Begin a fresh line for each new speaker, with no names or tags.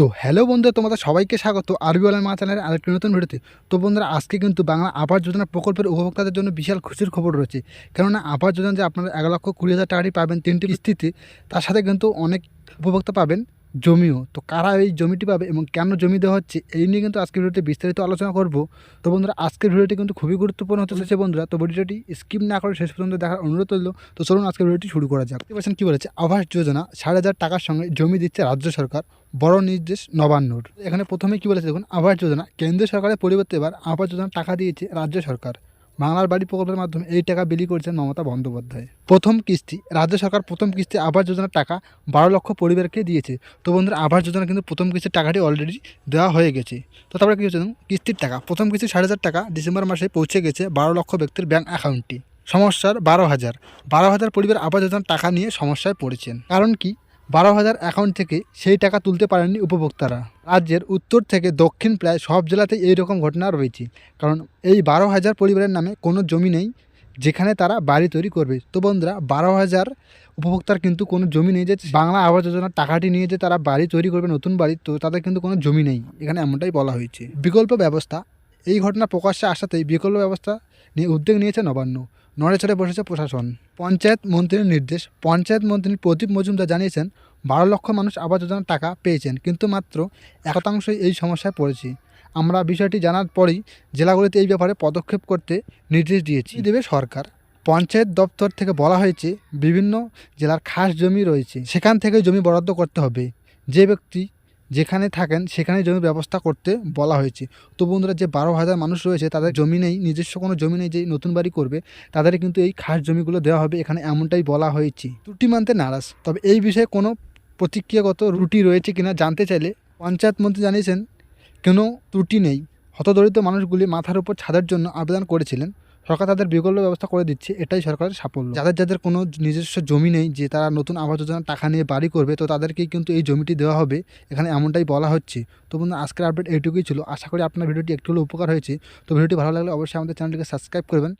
তো হ্যালো বন্ধুরা, তোমাদের সবাইকে স্বাগত। আরবি আলম মা চ্যানেলের আরেকটি নতুন ভিডিওতে। তো বন্ধুরা, আজকে কিন্তু বাংলা আবাস যোজনা প্রকল্পের উপভোক্তাদের জন্য বিশাল খুশির খবর রয়েছে। কেননা আবাস যোজনা যে আপনারা এক লক্ষ কুড়ি হাজার টাকাটি পাবেন তিনটি কিস্তিতে, তার সাথে কিন্তু অনেক উপভোক্তা পাবেন। জমিও। তো কারা এই জমিটি পাবে এবং কেন জমি দেওয়া হচ্ছে, এই নিয়ে কিন্তু আজকের ভিডিওতে বিস্তারিত আলোচনা করব। তো বন্ধুরা, আজকের ভিডিওটি কিন্তু খুবই গুরুত্বপূর্ণ হতে চলেছে বন্ধুরা। তো ভিডিওটি স্কিপ না করে শেষ পর্যন্ত দেখার অনুরোধ রইল। তো চলুন আজকের ভিডিওটি শুরু করা যাক। পাচ্ছেন কী বলেছে? আবাস যোজনা, সাড়ে হাজার টাকার সঙ্গে জমি দিচ্ছে রাজ্য সরকার। বড় নির্দেশ নবান্নর। এখানে প্রথমে কি বলেছে দেখুন, আবাস যোজনা, কেন্দ্রীয় সরকারের পরিবর্তে এবার আবাস যোজনা টাকা দিয়েছে রাজ্য সরকার। বাংলার বাড়ি প্রকল্পের মাধ্যমে এই টাকা বিলি করেছেন মমতা বন্দ্যোপাধ্যায়। প্রথম কিস্তি, রাজ্য সরকার প্রথম কিস্তি আবাস যোজনার টাকা বারো লক্ষ পরিবারকে দিয়েছে। তো বন্ধুরা, আবাস যোজনা কিন্তু প্রথম কিস্তির টাকাটি অলরেডি দেওয়া হয়ে গেছে। তো তারপরে কী হচ্ছে কিস্তির টাকা, প্রথম কিস্তি সাড়ে হাজার টাকা ডিসেম্বর মাসে পৌঁছে গেছে বারো লক্ষ ব্যক্তির ব্যাঙ্ক অ্যাকাউন্টে সমস্যার বারো হাজার। বারো হাজার পরিবার আবাস যোজনার টাকা নিয়ে সমস্যায় পড়েছেন। কারণ কি? বারো হাজার অ্যাকাউন্ট থেকে সেই টাকা তুলতে পারেননি উপভোক্তারা। রাজ্যের উত্তর থেকে দক্ষিণ প্রায় সব জেলাতেই এই রকম ঘটনা রয়েছে। কারণ এই বারো হাজার পরিবারের নামে কোনো জমি নেই যেখানে তারা বাড়ি তৈরি করবে। তো বন্ধুরা, বারো হাজার উপভোক্তার কিন্তু কোনো জমি নেই যে বাংলা আবাস যোজনার টাকাটি নিয়ে যে তারা বাড়ি তৈরি করবে, নতুন বাড়ি, তো তাদের কিন্তু কোনো জমি নেই। এখানে এমনটাই বলা হয়েছে। বিকল্প ব্যবস্থা, এই ঘটনা প্রকাশ্যে আসাতেই বিকল্প ব্যবস্থা নিয়ে উদ্যোগ নিয়েছে নবান্ন। নড়ে চড়ে বসেছে প্রশাসন। পঞ্চায়েত মন্ত্রীর নির্দেশ। পঞ্চায়েত মন্ত্রী প্রদীপ মজুমদার জানিয়েছেন, বারো লক্ষ মানুষ আবাস যোজনার টাকা পেয়েছেন, কিন্তু মাত্র এক শতাংশই এই সমস্যায় পড়েছে। আমরা বিষয়টি জানার পরেই জেলাগুলিতে এই ব্যাপারে পদক্ষেপ করতে নির্দেশ দিয়েছি। দেবে সরকার? পঞ্চায়েত দপ্তর থেকে বলা হয়েছে, বিভিন্ন জেলার খাস জমি রয়েছে। সেখান থেকে জমি বরাদ্দ করতে হবে। যে ব্যক্তি যেখানে থাকেন সেখানে জমি ব্যবস্থা করতে বলা হয়েছে। তো বন্ধুরা, যে বারো হাজার মানুষ রয়েছে, তাদের জমি নেই, নিজস্ব কোনো জমি নেই যে নতুন বাড়ি করবে তাদের কিন্তু এই খাস জমিগুলো দেওয়া হবে, এখানে এমনটাই বলা হয়েছে। ত্রুটি মানতে নারাজ। তবে এই বিষয়ে কোনো প্রতিক্রিয়াগত রুটি রয়েছে কিনা জানতে চাইলে পঞ্চায়েত মন্ত্রী জানিয়েছেন, কোনো ত্রুটি নেই। হতদরিদ্র মানুষগুলি মাথার উপর ছাদের জন্য আবেদন করেছিলেন। সরকার তাদের বিকল্প ব্যবস্থা করে দিচ্ছে, এটাই সরকারের সাফল্য। যাদের যাদের কোনো নিজস্ব জমি নেই, যে তারা নতুন আবাস যোজনার টাকা নিয়ে বাড়ি করবে, তো তাদেরকেই কিন্তু এই জমিটি দেওয়া হবে। এখানে এমনটাই বলা হচ্ছে। তো বন্ধু আজকের আপডেট এইটুকুই ছিল। আশা করি আপনার ভিডিওটি একটু হলেও উপকার হয়েছে। তো ভিডিওটি ভালো লাগলে অবশ্যই আমাদের চ্যানেলটিকে সাবস্ক্রাইব করবেন।